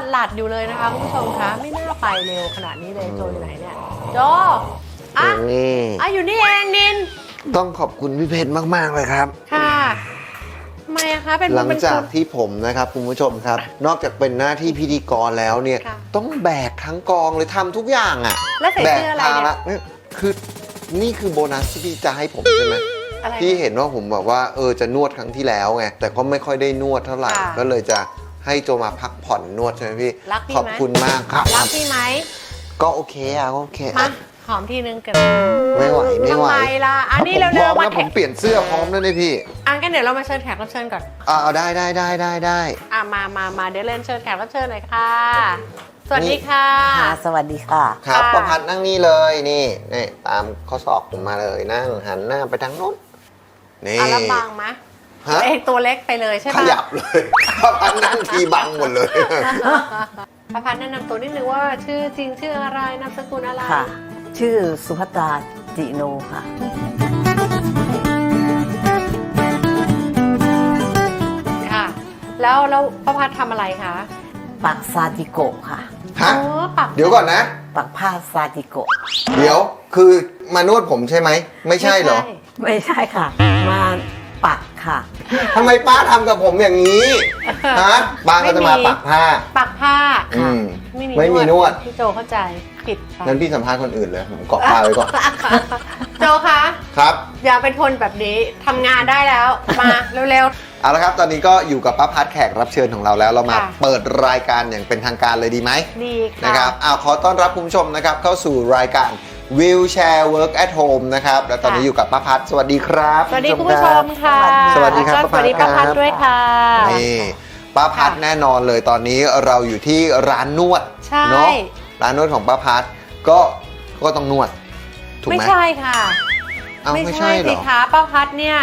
ไหนเนี่ยตะกี้ยังเห็นหลัดๆอยู่เลยนะคะคุณผู้ชมคะไม่น่าไปเร็วขนาดนี้เลยโจอยู่ไหนเนี่ยโจอะนี่อะอยู่นี่เองนินต้องขอบคุณพี่เพชรมาก ๆ เลยครับ ค่ะทำไมอะคะเป็นหลังเป็นจากคุณที่ผมนะครับคุณผู้ชมครับ นอกจากเป็นหน้าที่พิธีกรแล้วเนี่ยค่ะต้องแบกทั้งกองเลยทำทุกอย่างอะแล้วใส่แบกเสื้ออะไรภาเนี่ยระเนี่ยคือนี่คือโบนัสที่พี่จะให้ผมใช่ไหมอะไรพี่เห็นว่าผมแบบว่าเออจะนวดครั้งที่แล้วไงแต่ก็ไม่ค่อยได้นวดเท่าไหร่ค่ะก็เลยจะ ให้โจมาพักผ่อนนวดใช่ไหมพี่ รักพี่ไหม ขอบคุณมากครับ รักพี่ไหม ก็โอเคอะก็โอเคมาอะหอมทีนึงกันไม่ไหวไม่ทำไหวไมล่ะ อันนี้ผมพเร็ร้อวมๆมานะผแข่มงเปลี่ยนเสื้อพร้อมแล้วนะพี่อะกันเดี๋ยวเรามาเชิญแขกรับเชิญก่อน อ่าเอาได้ได้ได้ได้ได้ อะมามามาเดี๋ยวเรียนเชิญแขกรับเชิญหน่อยค่ะ สวัสดีค่ะ ค่ะสวัสดีค่ะ ครับค่ะ ประพัดนั่งนี่เลยนี่นี่ตามข้อศอกผมมาเลยนั่งหันหน้าไปทางโน้นนี่ อะแล้วบังไหม ฮะ ตัวเองตัวเล็กไปเลยใช่ขปะยับเลยประพัดนั่งทีบังหมดเลย ประพันธ์แนะนำตัวนิดนึงว่าชื่อจริงชื่ออะไรนามสกุลอะไร ค่ะ ชื่อสุภัตราจิโนค่ะ ค่ะ แล้วแล้วประพัฒน์ทำอะไรคะปักซาจิโกะค่ะ ฮะอ๋อปักเดี๋ยวก่อนนะ ปักผ้าซาจิโกะเดี๋ยวคือมานวดผมใช่ไหม ไม่ใช่เหรอ ไม่ใช่ค่ะ มาปักค่ะ ทำไมป้าทำกับผมอย่างนี้ฮะป้าก็จะมาปักผ้า ปักผ้าอืมไม่มีไม่มีนวด พี่โจเข้าใจผิดไปงั้นพี่สัมภาษณ์คนอื่นเลย ผมเกาะผ้าไว้ก่อน โจคะครับ อย่าเป็นคนแบบนี้ทำงานได้แล้ว มาเร็ว เอาละครับ ตอนนี้ก็อยู่กับป้าพัดแขกรับเชิญของเราแล้ว เรามาค่ะ เปิดรายการอย่างเป็นทางการเลยดีไหมๆดีค่ะ นะครับเอาขอต้อนรับคุณผู้ชมนะครับเข้าสู่รายการ Wheelchair Work at Home นะครับและตอนนี้ค่ะอยู่กับป้าพัดสวัสดีครับสวัสดีคุณผู้ชมค่ะ สวัสดีครับแล้วก็สวัสดีป้าป้าพัพัดดด้วยค่ะนี่ป้าพัดค่ะแน่นอนเลยตอนนี้เราอยู่ที่ร้านนวดใช่เนาะร้านนวดของป้าพัดก็ก็ต้องนวดถูกไม่ไหมใช่ค่ะเอาไม่ใช่เหรสิอคะป้าพัดเนี่ย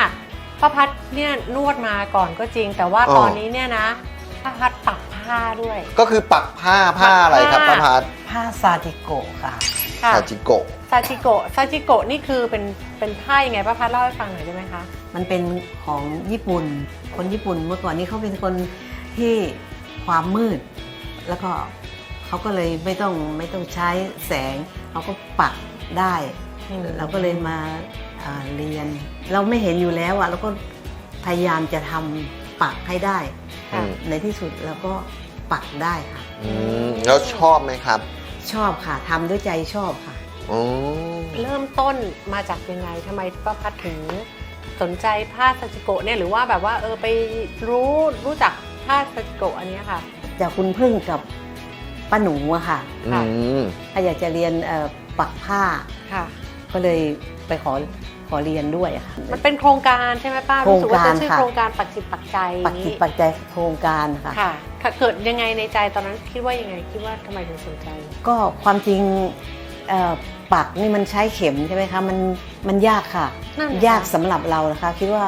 ป้าพัดเนี่ยนวดมาก่อนก็จริง แต่ว่าอ๋อตอนนี้เนี่ยนะป้าพัดปักผ้าด้วย ก็คือปักผ้าผ้าอะไรครับปัป้ากผ้าพัดผ้าซาจิโกะค่ะค่ะซาจิโกะ ซาจิโกะซาจิโกะนี่คือเป็นเป็นผ้ายังไงป้าพัดเล่าให้ฟังหน่อยได้ไหมคะ มันเป็นของญี่ปุ่น คนญี่ปุ่นเมื่อก่อนนี้เขาเป็นคนที่ความมืด แล้วก็เขาก็เลยไม่ต้องไม่ต้องใช้แสงเขาก็ปักได้ อืม เราก็เลยมาอ่าเรียน เราไม่เห็นอยู่แล้วอะเราก็พยายามจะทำปักให้ได้ ค่ะ อืม ในที่สุดเราก็ปักได้ค่ะ อืมแล้วชอบไหมครับ ชอบค่ะทำด้วยใจชอบค่ะอ๋อ เริ่มต้นมาจากยังไงทำไมป้าพัดถึงสนใจผ้าซาจิโกะเนี่ยหรือว่าแบบว่าเออไปรู้รู้จักผ้าซาจิโกะอันเนี้ยค่ะ จากคุณพึ่งกับป้าหนูอะค่ะอืค่ะมถ้าอยากจะเรียนเอ่อปักผ้า ค่ะ ก็เลยไปขอขอเรียนด้วยอะค่ะ มันเป็นโครงการใช่ไหมป้าโครงรู้สึกว่าจะชื่อการค่ะ โครงการปักจิตปักใจปักจิตปักใจโครงการค่ะ ค่ะค่ะ เกิดยังไงในใจตอนนั้นคิดว่ายังไงคิดว่าทำไมถึงสนใจ ก็ความจริงเอ่อ ปักนี่มันใช้เข็มใช่ไหมคะมันมันยากค่ะนั่นน่ะยากสำหรับเรานะคะ คิดว่า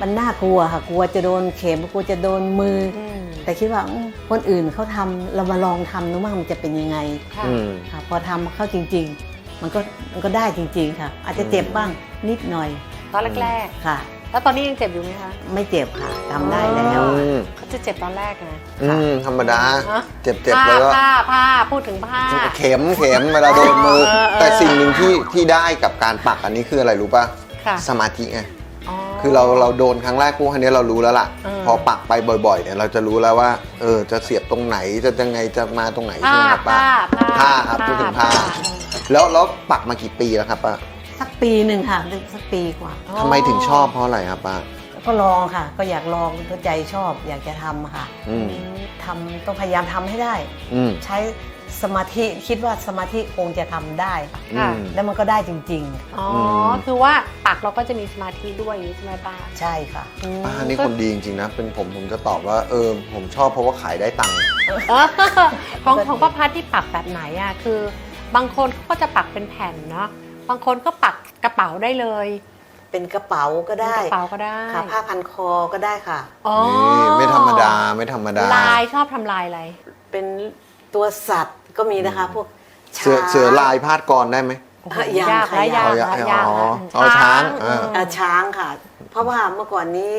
มันน่ากลัวค่ะกลัวจะโดนเข็มกลัวจะโดนมือออืมแต่คิดว่าอืมคนอื่นเขาทำเรามาลองทำดูมั่งมันจะเป็นยังไงค่ะอืมค่ะพอทำเข้าจริง ๆ มันก็มันก็ได้จริง ๆ ค่ะ อาจจะเจ็บบ้างนิดหน่อยตอนแรกค่ะๆ แล้วตอนนี้ยังเจ็บอยู่ไหมคะไม่เจ็บค่ะทำได้แล้วอืมเขาจะเจ็บตอนแรกนะ อืมธรรมดา ฮะ เจ็บเจ็บผ้าแล้วก็ผ้าผ้าพูดถึงผ้า เข็มเข็มเวลาโดนมือ เออเออแต่สิ่งหนึ่งที่ที่ได้กับการปักอันนี้คืออะไรรู้ป่ะค่ะ สมาธิไง คือเราเราโดนครั้งแรกปุ๊บคันนี้เรารู้แล้วล่ะ เออ พอปักไปบ่อยๆเนี่ยเราจะรู้แล้วว่าเออจะเสียบตรงไหนจะยังไงจะมาตรงไหนใช่ผ้าไหมครับป้าผ้าผ้าครับพูดถึงผ้า แล้วแล้วปักมากี่ปีแล้วครับป้า สักปีหนึ่งค่ะสักปีกว่าอ๋อทำไมถึงชอบเพราะอะไรครับป้าก็ลองค่ะ ก็อยากลองก็ใจชอบ อยากจะทำค่ะอืมทำต้องพยายามทำให้ได้อืมใช้สมาธิคิดว่าสมาธิคงจะทำได้ค่ะค่ะอืมแล้วมันก็ได้จริงอ๋ออมคือว่าปักเราก็จะมีสมาธิด้วยใช่ไหมป้าๆใช่ค่ะอืมป้านี่คนดีจริงๆนะ เป็นผมผมจะตอบว่าเออผมชอบเพราะว่าขายได้ตังค์เออของของป้าพัดที่ปักแบบไหนอะคือบางคนเขาก็จะปักเป็นแผ่นเนาะ บางคนก็ปักกระเป๋าได้เลยเป็นกระเป๋าก็ได้กระเป๋าก็ได้ค่ะผ้าพันคอก็ได้ค่ะ อ๋อนี่ไม่ธรรมดาไม่ธรรมดา ลายชอบทำลายอะไร เป็นตัวสัตว์ก็มีนะคะ พวกเสือช้างเสือลายพาดกรได้ไหม โอ้โหอะยังยากค่ะและยากยังและยากอ๋อและเอาช้างเออเอออะช้างค่ะ เพราะว่าเมื่อก่อนนี้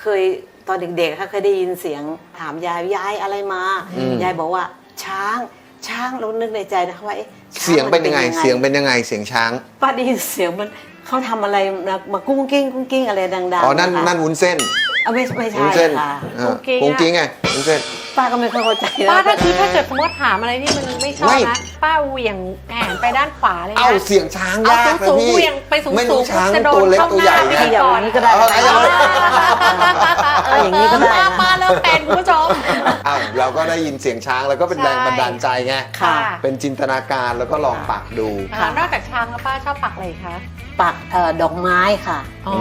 เคยตอนเด็กๆค่ะเคยได้ยินเสียงถามยายยายอะไรมา อืม ยายบอกว่าช้าง ช้างเรานึกในใจนะคะว่าเอ๊ะช้าเสียงเป็นยังไงมัเสียงเป็นยังไง เสียงช้าง ป้าได้ยินเสียงมันเขาทำอะไรนะมากุ้งกิ้งกุ้งกิ้งอะไรดังๆอ๋อ นั่นะคะนั่นวุ้นเส้น เอาไม่ไม่วุ้ใช่นเส้นค่ะ เออกุ้งกิ้งอะกุ้งกิ้งไงวุ้นเส้น ป้าก็ไม่ค่อยเข้าใจนะ ป้าถ้าคือถ้าเกิดสมมติถามอะไรที่มันไม่ชอบไม่ นะ ป้าเหวี่ยงแหนไปด้านขวาเลยนะ เอ้าเสียงช้างเอายากสูงนะสูงพี่เหวี่ยงไปสูงไม่สูรู้งช้างจะโดตัวนเล็กเข้าตัวหใหญ่น้าไปไงก่อนอย่างนี้ก็ได้ เอาเอาเอาเอออย่างนี้ก็ได้ป้านะป้าเริ่มเป็นคุณผู้ชม อ้าวเราก็ได้ยินเสียงช้างแล้วก็เป็นใช่ แรงบันดาลใจไงค่ะ เป็นจินตนาการแล้วก็ลองปักดูอ่านอกจากช้างแล้วป้าชอบปักอะไรอีกคะ ปักเอ่อดอกไม้ค่ะ อ๋อ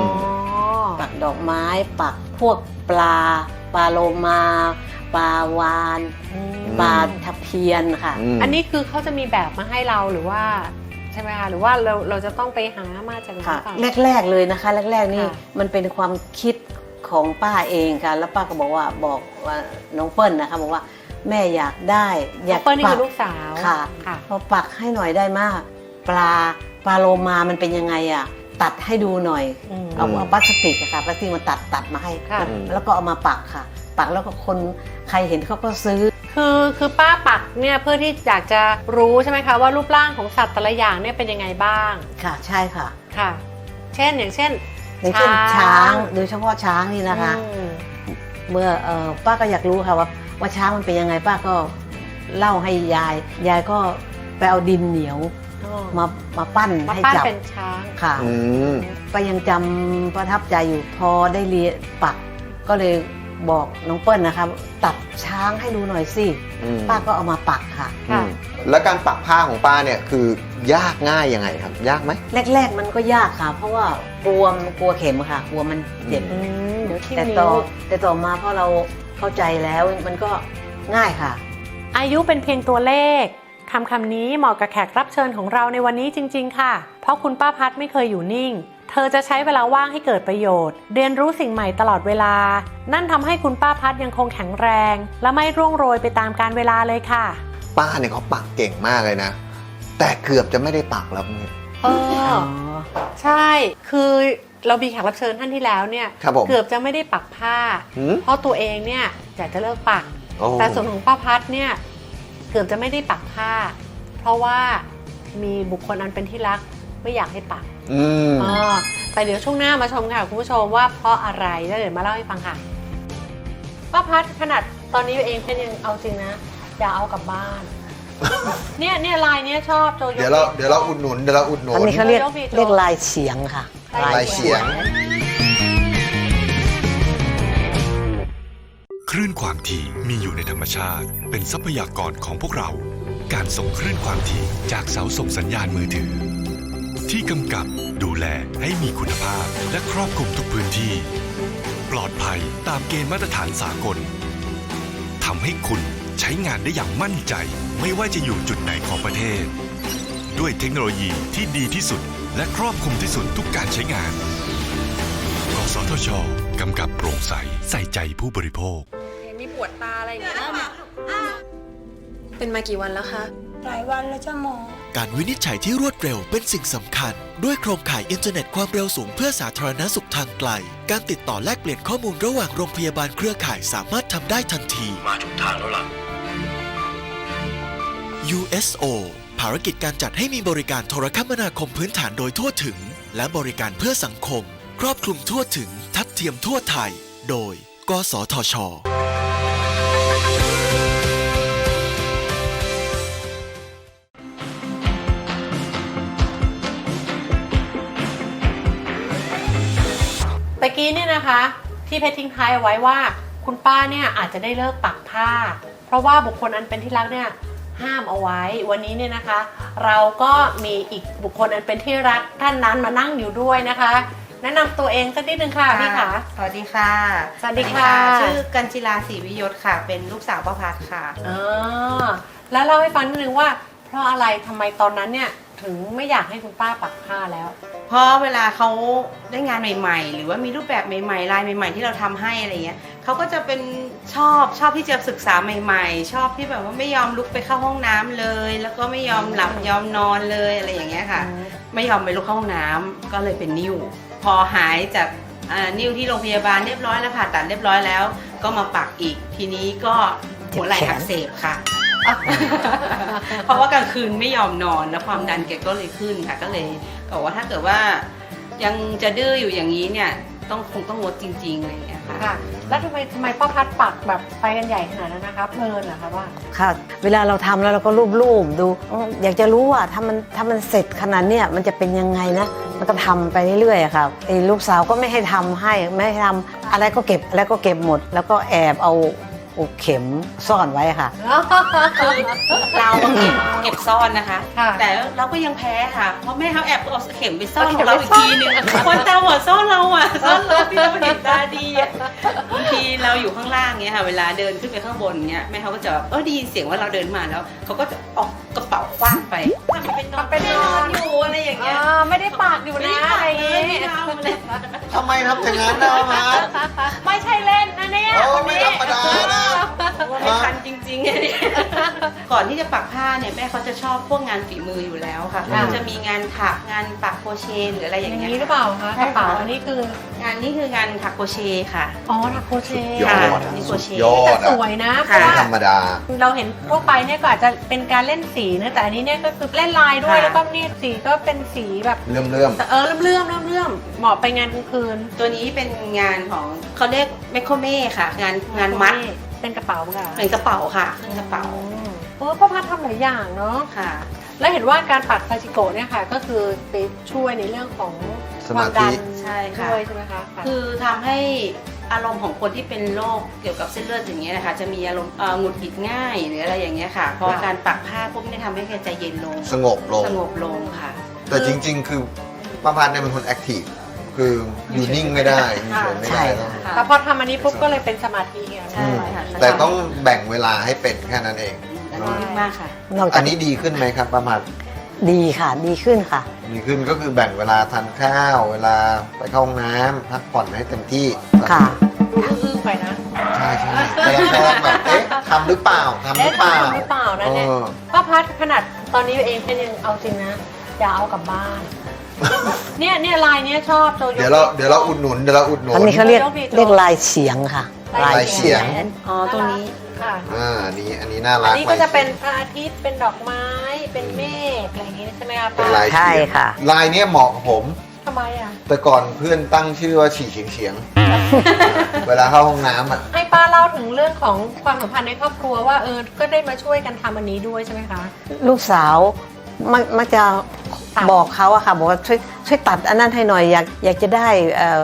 ปักดอกไม้ ปักพวกปลาปลาโลมา ปลาวานอืมปลาทับเพียนค่ะมอันนี้คือเขาจะมีแบบมาให้เราหรือว่าใช่ไหมคะหรือว่าเราเราจะต้องไปหามาจากไหนค่ะเปล่าแรกๆเลยนะคะ แรก ๆ นี่ค่ะมันเป็นความคิดของป้าเองค่ะ แล้วป้าก็บอกว่าบอกว่าน้องเปิ้ลนะคะบอกว่าแม่อยากได้ อยากเปิ้ลนี่ปัคือลูกสาวค่ะค่ะพอปักให้หน่อยได้มาก ปลาปลาโลมามันเป็นยังไงอะตัดให้ดูหน่อยอืมเอาอืมเอาพลาสติกอะค่ะพลาสติกมาตัดตัดมาให้ค่ะแล้วแล้วก็เอามาปักค่ะ ปักแล้วก็คนใครเห็นเขาก็ซื้อ คือคือป้าปักเนี่ยเพื่อที่อยากจะรู้ใช่ไหมคะว่ารูปร่างของสัตว์แต่ละอย่างเนี่ยเป็นยังไงบ้างค่ะใช่ค่ะค่ะ เช่นอย่างเช่นอย่างเช่นช้างโดยเฉพาะช้างนี่นะคะอืมเมื่อเออป้าก็อยากรู้ค่ะว่าว่าช้างมันเป็นยังไงป้าก็เล่าให้ยาย ยายก็ไปเอาดินเหนียวอ๋อมามาปั้นมาให้ปั้นจับเป็นช้างค่ะอืมก็ยังจำประทับใจอยู่พอได้เรียนปักก็เลย บอกน้องเปิ้ลนะคะตัดช้างให้ดูหน่อยสิอืมป้าก็เอามาปักค่ะ อืมแล้วการปักผ้าของป้าเนี่ยคือยากง่ายยังไงครับ ยากไหม แรกๆมันก็ยากค่ะ เพราะว่ากลัวกลัวเข็มค่ะ กลัวมันเจ็บ อืมเดี๋ยวที่แต่นิ้ต่อวแต่ต่อมาพอเราเข้าใจแล้วมันก็ง่ายค่ะ อายุเป็นเพียงตัวเลขคำคำนี้เหมาะกับแขกรับเชิญของเราในวันนี้จริง ๆ ค่ะ เพราะคุณป้าพัดไม่เคยอยู่นิ่ง เธอจะใช้เวลาว่างให้เกิดประโยชน์ เรียนรู้สิ่งใหม่ตลอดเวลา นั่นทำให้คุณป้าพัดยังคงแข็งแรง และไม่ร่วงโรยไปตามการเวลาเลยค่ะ ป้าเนี่ยเขาปักเก่งมากเลยนะ แต่เกือบจะไม่ได้ปักแล้วเนี่ยเออใช่ คือเรามีแขกรับเชิญท่านที่แล้วเนี่ยครับผม เกือบจะไม่ได้ปักผ้า หืม เพราะตัวเองเนี่ยอยากจะเลิกปัก โอ้แต่ส่วนของป้าพัดเนี่ยเกือบจะไม่ได้ปักผ้า เพราะว่ามีบุคคลอันเป็นที่รักไม่อยากให้ปัก อืมอ๋อแต่เดี๋ยวช่วงหน้ามาชมค่ะ คุณผู้ชมว่าเพราะอะไรแล้วเดี๋ยวมาเล่าให้ฟังค่ะป้าพัดขนาดตอนนี้เองเพนยังเอาจริงนะ อยากเอากลับบ้าน เนี่ยเนี่ยลายเนี้ยชอบโจโย เดี๋ยวเราเดี๋ยวเราอุดหนุนเดี๋ยวเราอุดหนุอันนนี้เขาเรียกโยกดีโจเรียกลายเฉียงค่ะ ลายเฉียง คลื่นความถี่มีอยู่ในธรรมชาติ เป็นทรัพยากรของพวกเรา การส่งคลื่นความถี่จากเสาส่งสัญญาณมือถือ ที่กำกับดูแลให้มีคุณภาพและครอบคลุมทุกพื้นที่ ปลอดภัยตามเกณฑ์มาตรฐานสากลทำให้คุณใช้งานได้อย่างมั่นใจ ไม่ว่าจะอยู่จุดไหนของประเทศ ด้วยเทคโนโลยีที่ดีที่สุด และครอบคลุมที่สุดทุกการใช้งานกสทชกำกับโปร่งใสใส่ใจผู้บริโภคมีปวดตาอะไรอย่างเงี้ยเป็นมากี่วันแล้วคะ หลายวันแล้วจ้าหมอ การวินิจฉัยที่รวดเร็วเป็นสิ่งสำคัญ ด้วยโครงข่ายอินเทอร์เน็ตความเร็วสูงเพื่อสาธารณสุขทางไกล การติดต่อแลกเปลี่ยนข้อมูลระหว่างโรงพยาบาลเครือข่ายสามารถทำได้ทันที มาถูกทางแล้วล่ะ USO ภารกิจการจัดให้มีบริการโทรคมนาคมพื้นฐานโดยทั่วถึง และบริการเพื่อสังคม ครอบคลุมทั่วถึงทัดเทียมทั่วไทย โดย กสทช กี้เนี่ยนะคะ ที่เพชรทิ้งท้ายเอาไว้ว่า คุณป้าเนี่ยอาจจะได้เลิกปักผ้า เพราะว่าบุคคลอันเป็นที่รักเนี่ยห้ามเอาไว้ วันนี้เนี่ยนะคะ เราก็มีอีกบุคคลอันเป็นที่รักท่านนั้นมานั่งอยู่ด้วยนะคะ แนะนำตัวเองสักนิดนึงค่ะพี่ขาสวัสดีค่ะสวัสดีค่ะ ชื่อกัญจิลาศรีวิยศค่ะ เป็นลูกสาวประพัดค่ะ อ่าแล้วเล่าให้ฟังนิดนึงว่า เพราะอะไรทำไมตอนนั้นเนี่ยถึงไม่อยากให้คุณป้าปักผ้าแล้ว เพราะเวลาเขาได้งานใหม่ ๆ หรือว่ามีรูปแบบใหม่ๆลายใหม่ ๆ ที่เราทำให้อะไรเงี้ยเขาก็จะเป็นชอบชอบที่จะศึกษาใหม่ ๆ ชอบที่แบบว่าไม่ยอมลุกไปเข้าห้องน้ำเลย แล้วก็ไม่ยอมหลับยอมนอนเลยอะไรอย่างเงี้ยค่ะ ไม่ยอมไปลุกเข้าห้องน้ำก็เลยเป็นนิ่วพอหายจากอ่านิ้วที่โรงพยาบาลเรียบร้อยแล้วผ่าตัดเรียบร้อยแล้ว ก็มาปักอีกทีนี้ก็หัวไหล่อักเสบค่ะ เพราะว่ากลางคืนไม่ยอมนอนแล้วความดันแกก็เลยขึ้นค่ะก็เลย บอกว่าถ้าเกิดว่ายังจะดื้ออยู่อย่างนี้เนี่ยต้องคงต้องงดจริงๆอะไรอย่างเงี้ยค่ะ ค่ะ แล้วทำไมทำไมป้าพัดปักแบบไปกันใหญ่ขนาดนั้นนะคะเพลินเหรอคะว่า ค่ะ เวลาเราทำแล้วเราก็รูปๆดูอืมอยากจะรู้ว่าถ้ามันถ้ามันเสร็จขนาดเนี้ยมันจะเป็นยังไงนะมันก็ทำไปเรื่อยๆอะค่ะไอ้ลูกสาวก็ไม่ให้ทำให้ไม่ให้ทำอะไรก็เก็บอะไรก็เก็บหมด แล้วก็แอบเอา อุกเข็มซ่อนไว้ค่ะคือเราก็เก็บเก็บซ่อนนะคะ ค่ะแต่เราก็ยังแพ้ค่ะ เพราะแม่เขาแอบเอาเข็มไปซ่อนเอาขเข็องมเราไปอีกซ่อนทีนึงคนตาบอดซ่อนเราอะซ่อนเราที่เราเห็นตาดีอะบางทีเราอยู่ข้างล่างเงี้ยค่ะ เวลาเดินขึ้นไปข้างบนเงี้ยแม่เขาก็จะแบบเออได้ยินเสียงว่าเราเดินมาแล้วเขาก็จะเออก กระเป๋าคว้างไปทำเป็นนอนทำเป็นนอนอยู่อะไรอย่างเงี้ยอ่าไม่ได้ปากอยู่นะอะไรอย่างไม่งี้ได้ทำเลยทำไมทำอย่างนั้นนะมาไม่ใช่เล่นนะเนี่ยโอ้คนไม่นี้ธรรมดานะว่าไม่ทันจริงๆเนี่ยก่อนที่จะปักผ้าเนี่ยแม่เขาจะชอบพวกงานฝีมืออยู่แล้วค่ะค่ะจะมีงานถักงานปักโครเชต์หรืออะไรอาอย่ย่างงเงี้ยนี้หรือเปล่าคะกระเป๋าอันนี้คืองานนี้คืองานถักโครเชต์ค่ะ อ๋อถักโครเชต์ยอค่ะดนี่โครเชต์ยอแต่ดสอะวยนะเพค่ะราะว่าธรรมดา เราเห็นทั่วไปเนี่ยก็อาจจะเป็นการเล่นสีนะแต่อันนี้เนี่ยก็คือเล่นลายด้วยค่ะ แล้วก็นี่สีก็เป็นสีแบบเริ่มเริ่มเออเลื่อมๆเลื่อมๆเหมาะไปงานกลางคืนตัวนี้เป็นงานของเขาเรียกแมคโครเม่ค่ะ งานงานมัดเป็นกระเป๋าค่ะเป็นกระเป๋าค่ะเครื่องกระเป๋าเออพ่อพัดทำหลายอย่างเนาะค่ะ แล้วเห็นว่าการปักซาจิโกะเนี่ยค่ะ ก็คือไปช่วยในเรื่องของสความามดัธิ นใช่ค่ะ ด้วยใช่ไหมคะค่ะคือทำให้ อารมณ์ของคนที่เป็นโรคเกี่ยวกับเส้นเลือดอย่างเงี้ยนะคะจะมีอารมณ์เอ่อหงุดหงิดง่ายหรืออะไรอย่างเงี้ยค่ะเพราะค่ะการปักผ้าพวกนี้ทำให้แกใจเย็นลงสงบลง สงบลงค่ะ แต่จริง ๆ คือป้าพัดเนี่ยเป็นคนแอคทีฟคืออยู่นิ่งไม่ได้อยู่เฉยไม่ได้ต้องค่ะ แต่พอทำอันนี้ปุ๊บก็เลยเป็นสมาธิไงใช่ค่ะ แต่ต้องแบ่งเวลาให้เป็นแค่นั้นเองแต่ดีมากค่ะ นอกอัจากนนี้ดีขึ้นไหมครับป้าพัด ดีค่ะ ดีขึ้นค่ะ ดีขึ้นก็คือแบ่งเวลาทานข้าว เวลาไปเข้าห้องน้ำพักผ่อนให้เต็มที่ค่ะอึ้งๆไปนะ ใช่ใช่กำลังกำลังแบบเอ๊ะทำหรือเปล่าทำหเอ๊ะรือเปล่า ทำหรือเปล่านะเนี่ยเออ ป้าพัดขนาดตอนนี้เองเป็นยังเอาจริงนะ อย่าเอากลับบ้าน เนี่ยเนี่ยลายเนี้ยชอบโจโย เดี๋ยวเราเดี๋ยวเราอุดหนุนเดี๋ยวเราอุดหนุน อันนี้เขาเรียกยกดีโจเรียกลายเฉียงค่ะ ลายเฉียง อ๋อตัวนี้ ค่ะ อ่าอันนี้อันนี้น่าอัรันกนี้ก็จะเป็นพระอาทิตย์เป็นดอกไม้เป็นเมฆอะไรอย่างงี้ใช่ไหมคะเป็นป้าลายใช่เฉียงค่ะ ลายเนี้ยเหมาะกับผม ทำไมอะ แต่ก่อนเพื่อนตั้งชื่อว่าฉี่เฉียงเฉียงเวลาเข้าห้องน้ำอะ ให้ป้าเล่าถึงเรื่องของความสัมพันธ์ในครอบครัวว่าเออ ก็ได้มาช่วยกันทำอันนี้ด้วยใช่ไหมคะ ลูกสาวมักมักจะตัด บอกเขาอะค่ะบอกว่าช่วยช่วยตัดอันนั้นให้หน่อยอยากอยากจะได้เอ่อ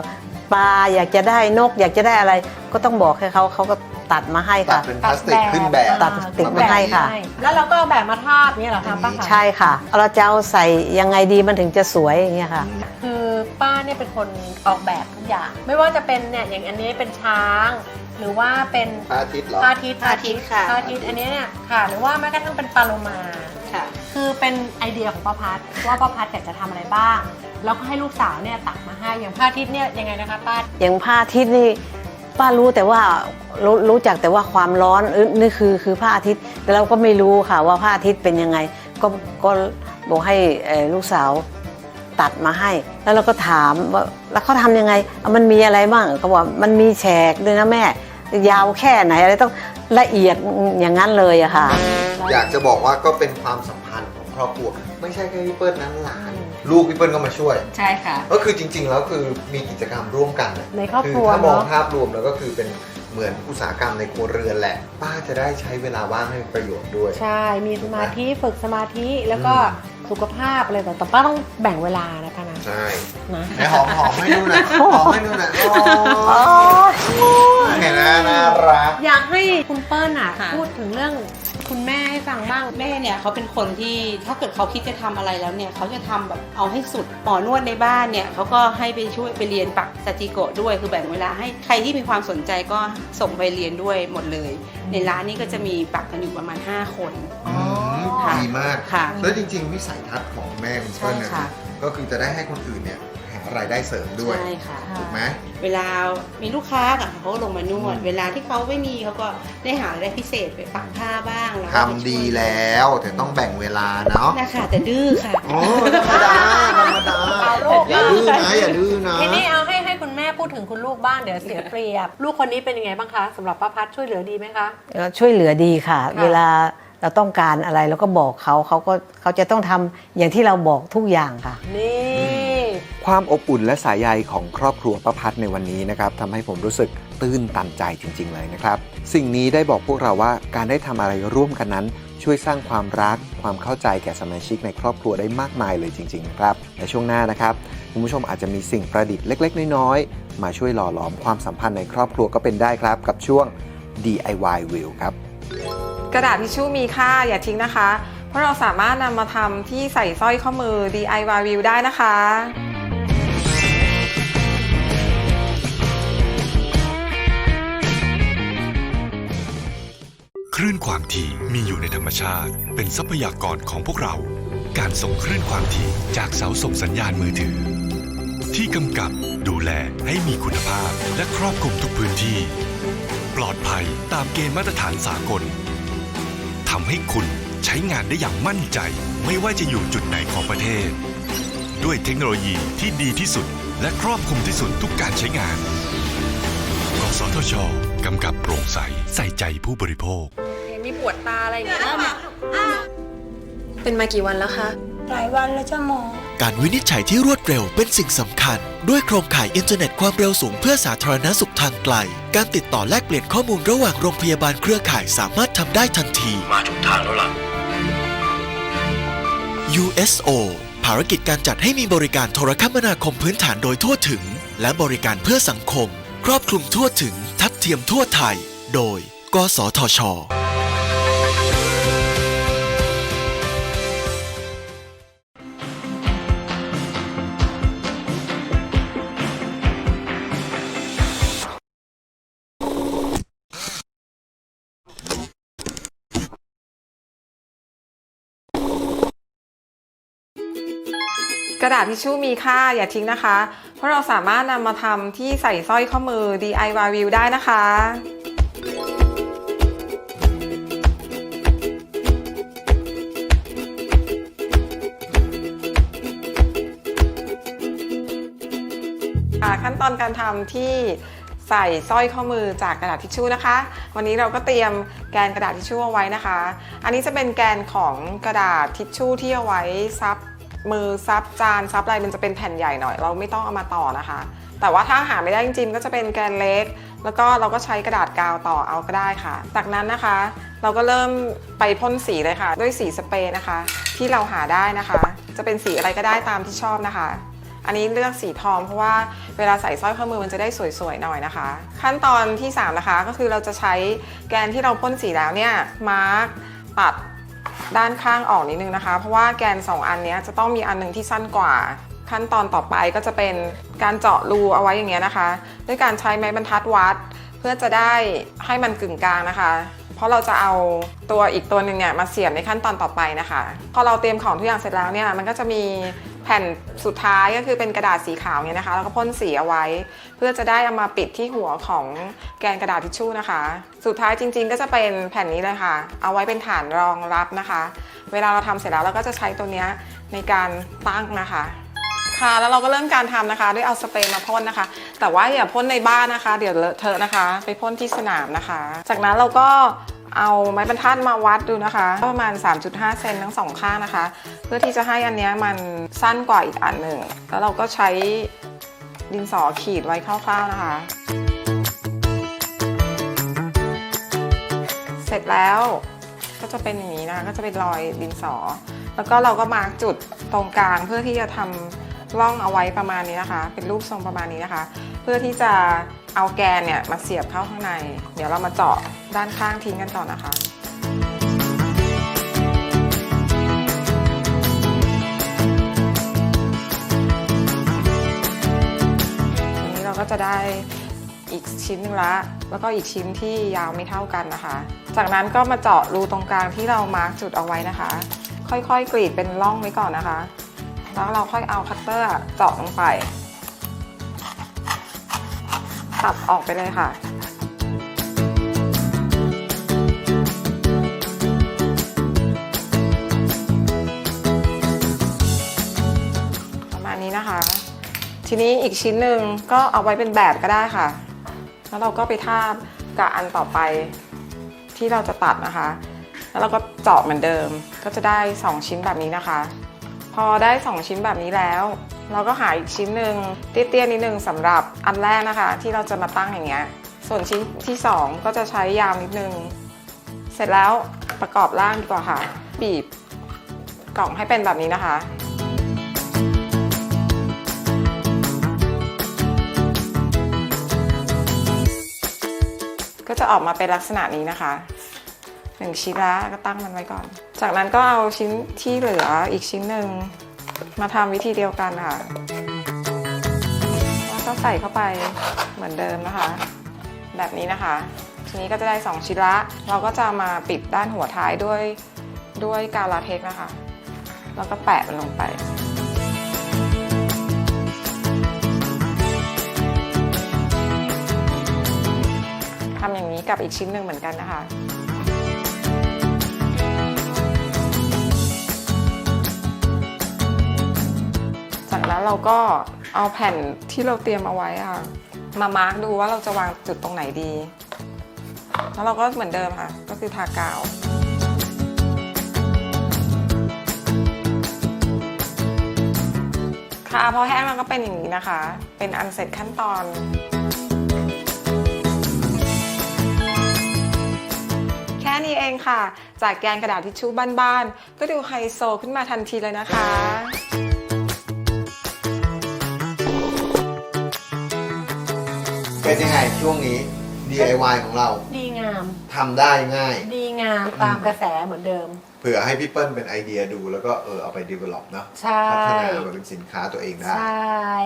ปลาอยากจะได้นก อยากจะได้อะไรก็ต้องบอกให้เขาเขาก็ ตัดมาให้ตัดค่ะ เป็นพลาสติกขึ้นแบบตัดพลาสติกมาให้ค่ะ แล้วเราก็เอาแบบมาทาบเนี่ยเหรอคะป้าคะใช่ค่ะ เราจะเอาใส่ยังไงดีมันถึงจะสวยอย่างเงี้ยค่ะ คือป้าเนี่ยเป็นคนออกแบบทุกอย่าง ไม่ว่าจะเป็นเนี่ยอย่างอันนี้เป็นช้าง หรือว่าเป็นพระอาทิตย์เหรอ พระอาทิตย์พระอาทิตย์ค่ะ พระอาทิตย์อันนี้เนี่ยค่ะ หรือว่าแม้กระทั่งเป็นปลาโลมา ค่ะ คือเป็นไอเดียของป้าพัดว่าป้าพัดอยากจะทำอะไรบ้าง แล้วก็ให้ลูกสาวเนี่ยตัดมาให้อย่างพระอาทิตย์เนี่ยยังไงนะคะป้าอย่างผ้าอาทิตย์นี่ ป้ารู้แต่ว่ารู้รู้จักแต่ว่าความร้อนเอ้ยนี่คือคือผ้าอาทิตย์ แต่เราก็ไม่รู้ค่ะว่าผ้าอาทิตย์เป็นยังไง ก็ก็บอกให้ลูกสาวตัดมาให้ แล้วเราก็ถามว่าแล้วเขาทำยังไง มันมีอะไรบ้างเขาบอกมันมีแฉกด้วยนะแม่ ยาวแค่ไหนอะไรต้องละเอียดอย่างนั้นเลยอะค่ะ อยากจะบอกว่าก็เป็นความสัมพันธ์ของครอบครัว ไม่ใช่แค่พี่เปิ้ลนั้นหลาน ลูกพี่เปิ้ลก็มาช่วย ใช่ค่ะ ก็คือจริง ๆ แล้วคือมีกิจกรรมร่วมกันน่ะในครอบคือครัวถ้ามองเนาะภาพรวมแล้วก็คือเป็นเหมือนอุตสาหกรรมในครัวเรือนแหละ ป้าจะได้ใช้เวลาว่างให้ประโยชน์ด้วย ใช่ มีสมาธิฝึกสมาธิแล้วก็ สุขภาพอะไรต่างๆแต่ป้าต้องแบ่งเวลานะคะนะใช่นะ ไหนหอมหอมให้ดูหน่อยหอมให้ดูหน่อยโอ้ยเห็นไหมน่ารัก อยากให้คุณเปิ้ลอะ ค่ะ พูดถึงเรื่องคุณแม่ให้ฟังบ้าง แม่เนี่ยเขาเป็นคนที่ถ้าเกิดเขาคิดจะทำอะไรแล้วเนี่ยเขาจะทำแบบเอาให้สุดหมอนวดในบ้านเนี่ยเขาก็ให้ไปช่วยไปเรียนปักสจิโกะด้วยคือแบ่งเวลาให้ใครที่มีความสนใจก็ส่งไปเรียนด้วยหมดเลย ในร้านนี้ก็จะมีปักกันอยู่ประมาณ 5 คนอืม ค่ะดีมาก ค่ะ แล้วจริง ๆ วิสัยทัศน์ของแม่คุณเปิ้ลเนี่ยใช่ค่ะ ก็คือจะได้ให้คนอื่นเนี่ยหารายได้เสริมด้วย ใช่ค่ะ ถูกไหม เวลามีลูกค้าอะเขาก็ลงมานวด อืม เวลาที่เขาไม่มีเขาก็ได้หารายได้พิเศษไปปักผ้าบ้างแล้วก็ทำดีแล้วแต่ต้องแบ่งเวลาเนาะนะคะแต่ดื้อค่ะ โอ้ธรรมดาธรรมดาเอาลูกอย่าดื้อนะอย่าดื้อนะ ทีนี้เอาให้ให้คุณแม่พูดพูดถึงคุณลูกบ้างเดี๋ยวเสียเปรียบ ลูกคนนี้เป็นยังไงบ้างคะสำหรับป้าพัดช่วยเหลือดีไหมคะ เอ่อช่วยเหลือดีค่ะ ค่ะ เวลา เราต้องการอะไรเราก็บอกเขาเขาก็เขาจะต้องทำอย่างที่เราบอกทุกอย่างค่ะ นี่ ความอบอุ่นและสายใยของครอบครัวประพัฒน์ในวันนี้นะครับทำให้ผมรู้สึกตื้นตันใจจริง ๆ เลยนะครับ สิ่งนี้ได้บอกพวกเราว่าการได้ทำอะไรร่วมกันนั้น ช่วยสร้างความรัก ความเข้าใจแก่สมาชิกในครอบครัวได้มากมายเลยจริง ๆ นะครับในช่วงหน้านะครับคุณผู้ชมอาจจะมีสิ่งประดิษฐ์เล็ก ๆ น้อยๆมาช่วยหล่อหลอมความสัมพันธ์ในครอบครัวก็เป็นได้ครับ กับช่วง DIY Wheel ครับ กระดาษทิชชู่มีค่าอย่าทิ้งนะคะ เพราะเราสามารถนำมาทำที่ใส่สร้อยข้อมือ DIY view ได้นะคะคลื่นความถี่มีอยู่ในธรรมชาติ เป็นทรัพยากรของพวกเรา การส่งคลื่นความถี่จากเสาส่งสัญญาณมือถือ ที่กำกับดูแลให้มีคุณภาพและครอบคลุมทุกพื้นที่ ปลอดภัยตามเกณฑ์มาตรฐานสากลำให้คุณใช้งานได้อย่างมั่นใจ ไม่ว่าจะอยู่จุดไหนของประเทศ ด้วยเทคโนโลยีที่ดีที่สุด และครอบคลุมที่สุดทุกการใช้งานกสทชกำกับโปร่งใสใส่ใจผู้บริโภคเห็นมีปวดตาอะไรอย่างเงี้ยเป็นมากี่วันแล้วคะ หลายวันแล้วจ้าหมอ การวินิจฉัยที่รวดเร็วเป็นสิ่งสำคัญ ด้วยโครงข่ายอินเทอร์เน็ตความเร็วสูงเพื่อสาธารณสุขทางไกล การติดต่อแลกเปลี่ยนข้อมูลระหว่างโรงพยาบาลเครือข่ายสามารถทำได้ทันที มาถูกทางแล้วล่ะ USO ภารกิจการจัดให้มีบริการโทรคมนาคมพื้นฐานโดยทั่วถึง และบริการเพื่อสังคม ครอบคลุมทั่วถึงทัดเทียมทั่วไทย โดย กสทช กระดาษทิชชู่มีค่าอย่าทิ้งนะคะ เพราะเราสามารถนำมาทำที่ใส่สร้อยข้อมือ DIY view ได้นะคะขั้นตอนการทำที่ใส่สร้อยข้อมือจากกระดาษทิชชู่นะคะ วันนี้เราก็เตรียมแกนกระดาษทิชชู่เอาไว้นะคะ อันนี้จะเป็นแกนของกระดาษทิชชู่ที่เอาไว้ซับ มือซับจานซับอะไรมันจะเป็นแผ่นใหญ่หน่อย เราไม่ต้องเอามาต่อนะคะ แต่ว่าถ้าหาไม่ได้จริงๆก็จะเป็นแกนเล็ก แล้วก็เราก็ใช้กระดาษกาวต่อเอาก็ได้ค่ะ จากนั้นนะคะ เราก็เริ่มไปพ่นสีเลยค่ะ ด้วยสีสเปรย์นะคะ ที่เราหาได้นะคะ จะเป็นสีอะไรก็ได้ตามที่ชอบนะคะอันนี้เลือกสีทองเพราะว่าเวลาใส่สร้อยข้อมือมันจะได้สวยๆหน่อยนะคะ ขั้นตอนที่ 3 นะคะก็คือเราจะใช้แกนที่เราพ่นสีแล้วเนี่ยมาร์กตัด ด้านข้างออกนิดนึงนะคะ เพราะว่าแกน 2 อันนี้จะต้องมีอันหนึงที่สั้นกว่า ขั้นตอนต่อไปก็จะเป็นการเจาะรูเอาไว้อย่างเงี้ยนะคะ ด้วยการใช้ไม้บรรทัดวัด เพื่อจะได้ให้มันกึ่งกลางนะคะ เพราะเราจะเอาตัวอีกตัวหนึ่งเนี่ยมาเสียบในขั้นตอนต่อไปนะคะ พอเราเตรียมของทุกอย่างเสร็จแล้วเนี่ยมันก็จะมี แผ่นสุดท้ายก็คือเป็นกระดาษสีขาวเนี่ยนะคะ แล้วก็พ่นสีเอาไว้ เพื่อจะได้เอามาปิดที่หัวของแกนกระดาษทิชชู่นะคะ สุดท้ายจริง ๆ ก็จะเป็นแผ่นนี้เลยค่ะ เอาไว้เป็นฐานรองรับนะคะ เวลาเราทำเสร็จแล้วเราก็จะใช้ตัวนี้ในการตั้งนะคะค่ะแล้วเราก็เริ่มการทำนะคะ ด้วยเอาสเปรย์มาพ่นนะคะ แต่ว่าอย่าพ่นในบ้านนะคะ เดี๋ยวเลอะเทอะนะคะ ไปพ่นที่สนามนะคะ จากนั้นเราก็ เอาไม้บรรทัดมาวัดดูนะคะประมาณ 3.5 เซนทั้งสองข้างนะคะ เพื่อที่จะให้อันนี้มันสั้นกว่าอีกอันหนึ่ง แล้วเราก็ใช้ดินสอขีดไว้คร่าวๆนะคะ เสร็จแล้วก็จะเป็นอย่างนี้นะคะก็จะเป็นรอยดินสอ แล้วก็เราก็มาร์กจุดตรงกลางเพื่อที่จะทำร่องเอาไว้ประมาณนี้นะคะ เป็นรูปทรงประมาณนี้นะคะ เพื่อที่จะ เอาแกนเนี่ยมาเสียบเข้าข้างใน เดี๋ยวเรามาเจาะด้านข้างทิ้งกันต่อนะคะทีนี้เราก็จะได้อีกชิ้นนึงละ แล้วก็อีกชิ้นที่ยาวไม่เท่ากันนะคะ จากนั้นก็มาเจาะรูตรงกลางที่เรามาร์กจุดเอาไว้นะคะ ค่อยๆกรีดเป็นร่องไว้ก่อนนะคะ แล้วเราค่อยเอาคัตเตอร์เจาะลงไป ตัดออกไปเลยค่ะ ประมาณนี้นะคะ ทีนี้อีกชิ้นหนึ่งก็เอาไว้เป็นแบบก็ได้ค่ะ แล้วเราก็ไปทาบกับอันต่อไปที่เราจะตัดนะคะ แล้วเราก็เจาะเหมือนเดิม ก็จะได้ 2 ชิ้นแบบนี้นะคะ พอได้ 2 ชิ้นแบบนี้แล้ว เราก็หาอีกชิ้นหนึ่งเตี้ยๆนิดนึงสำหรับอันแรกนะคะ ที่เราจะมาตั้งอย่างเงี้ยส่วนชิ้นที่ 2 ก็จะใช้ยาวนิดนึง เสร็จแล้วประกอบร่างดีกว่าค่ะ บีบกล่องให้เป็นแบบนี้นะคะก็จะออกมาเป็นลักษณะนี้นะคะหนึ่งชิ้นละก็ตั้งมันไว้ก่อน จากนั้นก็เอาชิ้นที่เหลืออีกชิ้นหนึ่ง มาทำวิธีเดียวกันค่ะแล้วก็ใส่เข้าไปเหมือนเดิมนะคะ แบบนี้นะคะ ทีนี้ก็จะได้ 2 ชิ้นละ เราก็จะมาปิดด้านหัวท้ายด้วยด้วยกาวลาเทกนะคะ แล้วก็แปะมันลงไปทำอย่างนี้กับอีกชิ้นหนึ่งเหมือนกันนะคะ จากนั้นเราก็เอาแผ่นที่เราเตรียมเอาไว้อะมามาร์กดูว่าเราจะวางจุดตรงไหนดี แล้วเราก็เหมือนเดิมค่ะ ก็คือทากาวค่ะพอแห้งแล้วก็เป็นอย่างนี้นะคะ เป็นอันเสร็จขั้นตอน แค่นี้เองค่ะ จากแกนกระดาษทิชชู่บ้านๆ ก็ดูไฮโซขึ้นมาทันทีเลยนะคะ เป็นยังไงช่วงนี้ DIY ของเราดีงาม ทำได้ง่าย ดีงามตามกระแสเหมือนเดิม เผื่อให้พี่เปิ้ลเป็นไอเดียดูแล้วก็เออเอาไป develop เนาะใช่ พัฒนามาเป็นสินค้าตัวเองได้ ใช่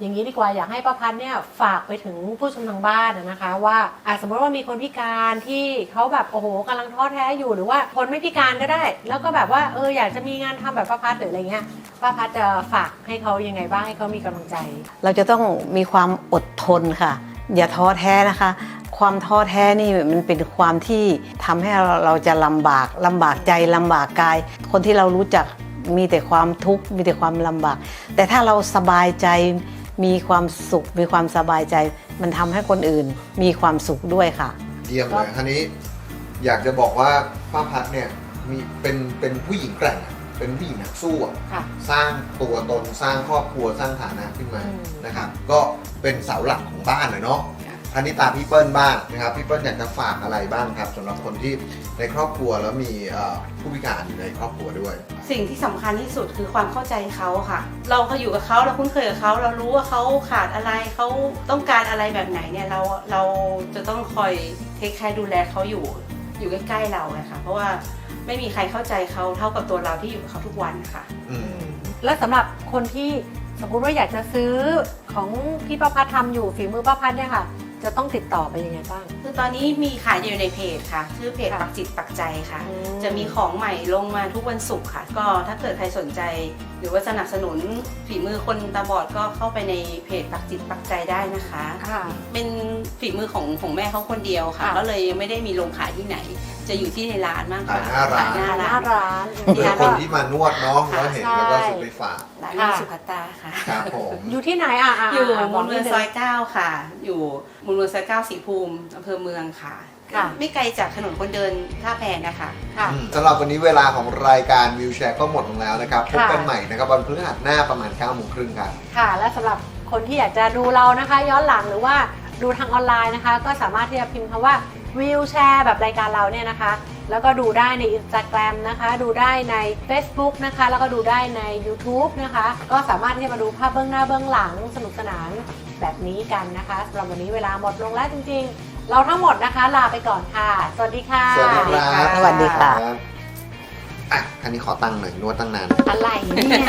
อย่างนี้ดีกว่าอยากให้ป้าพัดเนี่ยฝากไปถึงผู้ชมทางบ้านนะนะคะ ว่าอะสมมติว่ามีคนพิการที่เขาแบบโอ้โหกำลังท้อแท้อยู่หรือว่าคนไม่พิการก็ได้ แล้วก็แบบว่าเอออยากจะมีงานทำแบบป้าพัดหรืออะไรเงี้ยป้าพัดจะฝากให้เขายังไงบ้างให้เขามีกำลังใจ เราจะต้องมีความอดทนค่ะ อย่าท้อแท้นะคะ ความท้อแท้นี่มันเป็นความที่ทำให้เราเราจะลำบากลำบากใจลำบากกาย คนที่เรารู้จักมีแต่ความทุกข์มีแต่ความลำบาก แต่ถ้าเราสบายใจมีความสุขมีความสบายใจ มันทำให้คนอื่นมีความสุขด้วยค่ะ เยี่ยมเลยทีนี้อยากจะบอกว่าป้าพัดเนี่ยมีเป็นเป็นผู้หญิงแกร่งอะ เป็นผู้หญิงนักสู้อะค่ะ สร้างตัวตนสร้างครอบครัวสร้างฐานะขึ้นมาอืม นะครับ ก็เป็นเสาหลักของบ้านเลยเนาะ อันนี้ตามพี่เปิ้ลบ้างนะครับพี่เปิ้ลอยากจะฝากอะไรบ้างครับสำหรับคนที่ในครอบครัวแล้วมีเอ่อผู้พิการอยู่ในครอบครัวด้วย สิ่งที่สำคัญที่สุดคือความเข้าใจเขาค่ะ เราเขาอยู่กับเขาเราคุ้นเคยกับเขาเรารู้ว่าเขาขาดอะไรเขาต้องการอะไรแบบไหนเนี่ยเราเราจะต้องคอยเทคแคร์ดูแลเขาอยู่อยู่ใกล้ๆเราเลยค่ะเพราะว่า ไม่มีใครเข้าใจเขาเท่ากับตัวเราที่อยู่กับเขาทุกวันค่ะ อืมและสำหรับคนที่สมมติว่าอยากจะซื้อของที่ป้าพัดทำอยู่ฝีมือป้าพัดเนี่ยค่ะ จะต้องติดต่อไปยังไงบ้าง คือตอนนี้มีขายอยู่ในเพจค่ะชื่อเพจค่ะปักจิตปักใจค่ะ อืม จะมีของใหม่ลงมาทุกวันศุกร์ค่ะ ก็ถ้าเกิดใครสนใจ หรือว่าสนับสนุนฝีมือคนตาบอดก็เข้าไปในเพจปักจิตปักใจได้นะคะ ค่ะ เป็นฝีมือของของแม่เขาคนเดียวค่ะ ค่ะ ก็เลยยังไม่ได้มีลงขายที่ไหน จะอยู่ที่ในร้านมากกว่าขายหน้าร้านขายหน้าหน้าร้านร้านเพื่อคนที่มานวดเนาะแล้วเห็นแล้วก็ใช่ซื้อไปฝากร้านแม่สุภัตตาค่ะ ครับผมอยู่ที่ไหนอะะอยู่ะมูลเมืองดงซอยเก้าค่ะ อยู่มูลเมืองซอยเก้าสีภูมิอำเภอเมืองค่ะ ค่ะ ไม่ไกลจากถนนคนเดินท่าแพนะคะค่ะ อืมสำหรับวันนี้เวลาของรายการวิวแชร์ก็หมดลงแล้วนะครับ พบค่ะกันใหม่นะครับวันพฤหัสหน้าประมาณ9โมงครึ่งครับ ค่ะ และสำหรับคนที่อยากจะดูเรานะคะ ย้อนหลังหรือว่าดูทางออนไลน์นะคะ ก็สามารถที่จะพิมพ์คำว่าวิวแชร์แบบรายการเราเนี่ยนะคะ แล้วก็ดูได้ใน Instagram นะคะ ดูได้ใน Facebook นะคะ แล้วก็ดูได้ใน YouTube นะคะ ก็สามารถที่จะมาดูภาพเบื้องหน้าเบื้องหลังสนุกสนานแบบนี้กันนะคะสำหรับวันนี้เวลาหมดลงแล้วจริงๆ เราทั้งหมดนะคะลาไปก่อนค่ะ สวัสดีค่ะ สวัสดีครับสวัสดีค่ะอะคันนี้ขอตั้งหน่อยนวดตั้งนาน อะไรเนี่ย